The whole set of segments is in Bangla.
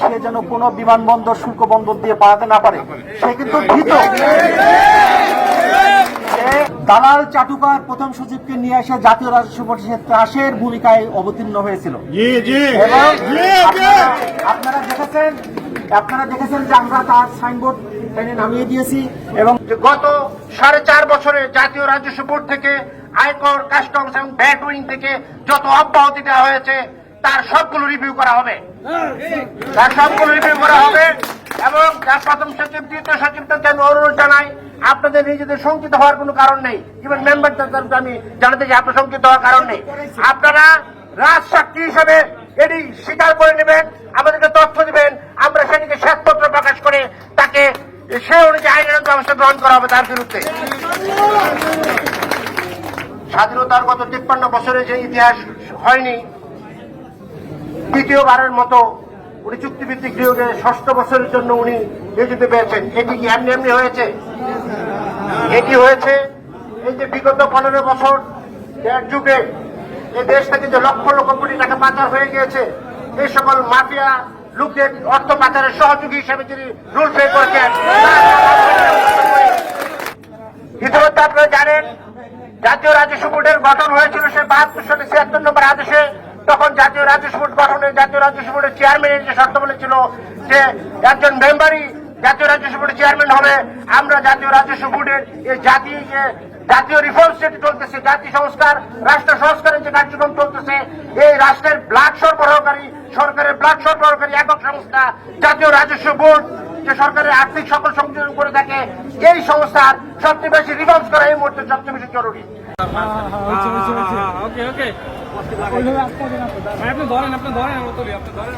সে যেন কোনো বিমানবন্দর শুল্ক বন্দর দিয়ে পালাতে না পারে সে কিন্তু ভীত। দালাল চাটুকার প্রথম সচিবকে নিয়ে এসে জাতীয় রাজস্ব পরিষদ ত্রাসের ভূমিকায় অবতীর্ণ হয়েছিল। আপনারা- দেখেছেন আপনারা দেখেছেন যে আমরা তার সাইনবোর্ড এখানে নামিয়ে দিয়েছি এবং গত সাড়ে চার বছরে জাতীয় রাজস্ব বোর্ড থেকে আয়কর কাস্টমস এবং ভ্যাট উইং থেকে যত অব্যাহতি দেওয়া হয়েছে তার সবগুলো রিভিউ করা হবে। তার সবগুলো রিভিউ করা হবে এবং যার প্রথম সচিব দ্বিতীয় সচিবদেরকে আমি অনুরোধ জানাই আপনাদের নিজেদের শঙ্কিত হওয়ার কোনো কারণ নেই। ইভেন মেম্বারদের আমি জানাতে চাই আপনার শঙ্কিত হওয়ার কারণ নেই। আপনারা রাজ সাক্ষী হিসেবে এটি স্বীকার করে নেবেন আমাদেরকে তথ্য দিবেন আমরা সেটিকে শ্বেতপত্র প্রকাশ করে তাকে সে অনুযায়ী আইনের ব্যবস্থা গ্রহণ করা হবে তার বিরুদ্ধে। স্বাধীনতার গত তিপ্পান্ন বছরে যে ইতিহাস হয়নি দ্বিতীয়বারের মতো উনি চুক্তিভিত্তিক নিয়োগে ষষ্ঠ বছরের জন্য উনি নিয়োজিত পেয়েছেন। এটি কি এমনি এমনি হয়েছে? এটি হয়েছে এই যে বিগত পনেরো বছর দেড় যুগে এই দেশ থেকে যে লক্ষ লক্ষ কোটি টাকা পাচার হয়ে গিয়েছে, এই সকল মাফিয়া লোকদের অর্থ পাচারের সহযোগী হিসেবে যিনি রুল প্লে করেছেন ইতিমধ্যে আপনারা জানেন, জাতীয় রাজস্ব বোর্ডের গঠন হয়েছিল সে বাহাত্তর সালে ছিয়াত্তর নম্বর আদেশে তখন জাতীয় রাজস্ব বোর্ড গঠনে জাতীয় রাজস্ব বোর্ডের চেয়ারম্যানের যে শর্ত বলেছিল যে একজন মেম্বারই জাতীয় রাজ্য বোর্ডের চেয়ারম্যান হবে, আমরা জাতীয় রাজ্য বোর্ডের এই জাতি যে জাতীয় রিফর্মস যেটি চলতেছে, জাতি সংস্কার, রাষ্ট্র সংস্কারের যে কার্যক্রম চলতেছে, এই রাষ্ট্রের ব্লাড সরবরাহকারী সরকারের ব্লাড সরবরাহকারী একক সংস্থা জাতীয় রাজস্ব বোর্ড যে সরকারের আর্থিক সকল সংযোজন করে থাকে এই সংস্থার সবচেয়ে বেশি রিফর্মস করা এই মুহূর্তে সবচেয়ে বেশি জরুরি। ওকে ওকে আপনি ধরেন আপনি ধরেন। আপনি ধরেন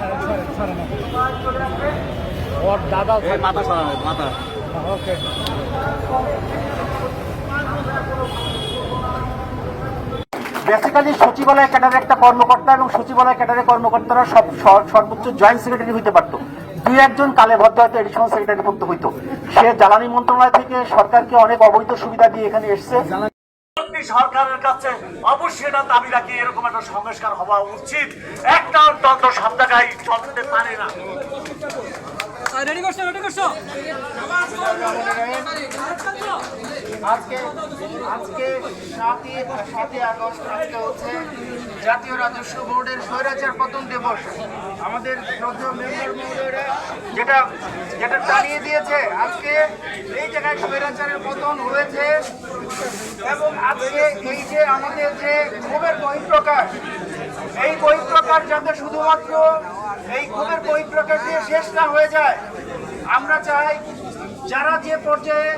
বেসিক্যালি সচিবালয় ক্যাডারের একটা কর্মকর্তা এবং সচিবালয় ক্যাডারের কর্মকর্তারা সব সর্বোচ্চ জয়েন্ট সেক্রেটারি হইতে পারতো। দুই একজন কালে ভদ্র হয়তো এডিশনাল সেক্রেটারি পড়তে হইতো। সে জ্বালানি মন্ত্রণালয় থেকে সরকারকে অনেক অবৈধ সুবিধা দিয়ে এখানে এসছে। সরকারের কাছে অবশ্যই এটা দাবি রাখি এরকম একটা সংস্কার হওয়া উচিত। একটা দ্বন্দ্ব সব জায়গায় চলতে পারে না। রেডি করছ? রেডি করছ? আজকে আজকে সাতই সাতই আগস্ট, আজকে হচ্ছে জাতীয় রাজস্ব বোর্ডের স্বৈরাচার পতন দিবস। আমাদের শ্রদ্ধেয় মেম্বার মহোদয়রা যেটা যেটা জানিয়ে দিয়েছে, আজকে এই জায়গায় স্বৈরাচারের পতন হয়েছে। এবং আজকে এই যে আমাদের যে ক্ষোভের বহিঃপ্রকাশ, এই বহিঃপ্রকাশ যাতে শুধুমাত্র এই ক্ষোভের বহিঃপ্রকাশ দিয়ে শেষ না হয়ে যায়, আমরা চাই যারা যে পর্যায়ে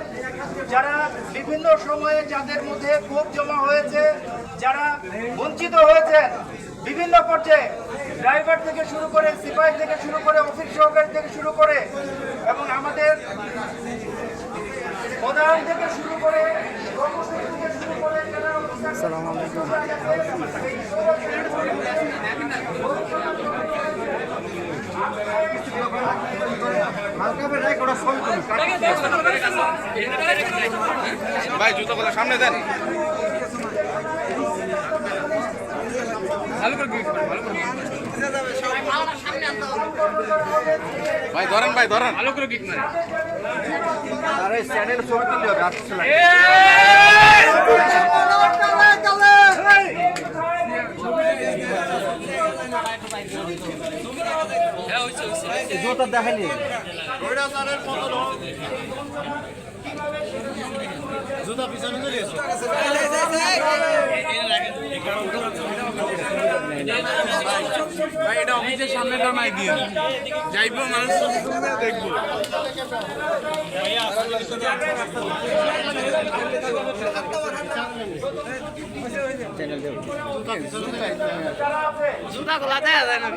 যারা বিভিন্ন সময়ে যাদের মধ্যে ক্ষোভ জমা হয়েছে, যারা বঞ্চিত হয়েছে, বিভিন্ন পর্যায়ে ড্রাইভার থেকে শুরু করে, সিপাহি থেকে শুরু করে অফিস সহকারী থেকে শুরু করে, এবং আমাদের প্রধান থেকে শুরু করে কর্মচারী থেকে শুরু করে যারা ভাই জুতোগুলো সামনে দেন ভাই ধরেন ভাই ধরেন ভালো করে গিয়ে ভালো করে ভাই ধরেন ভাই ধরেন দেখালি জোতা পিছনে মারে ভাই। এটা অফিসের সামনে নামাই দিয়ে যাইবো মানুষ দেখব জুতা খোলা দেয় না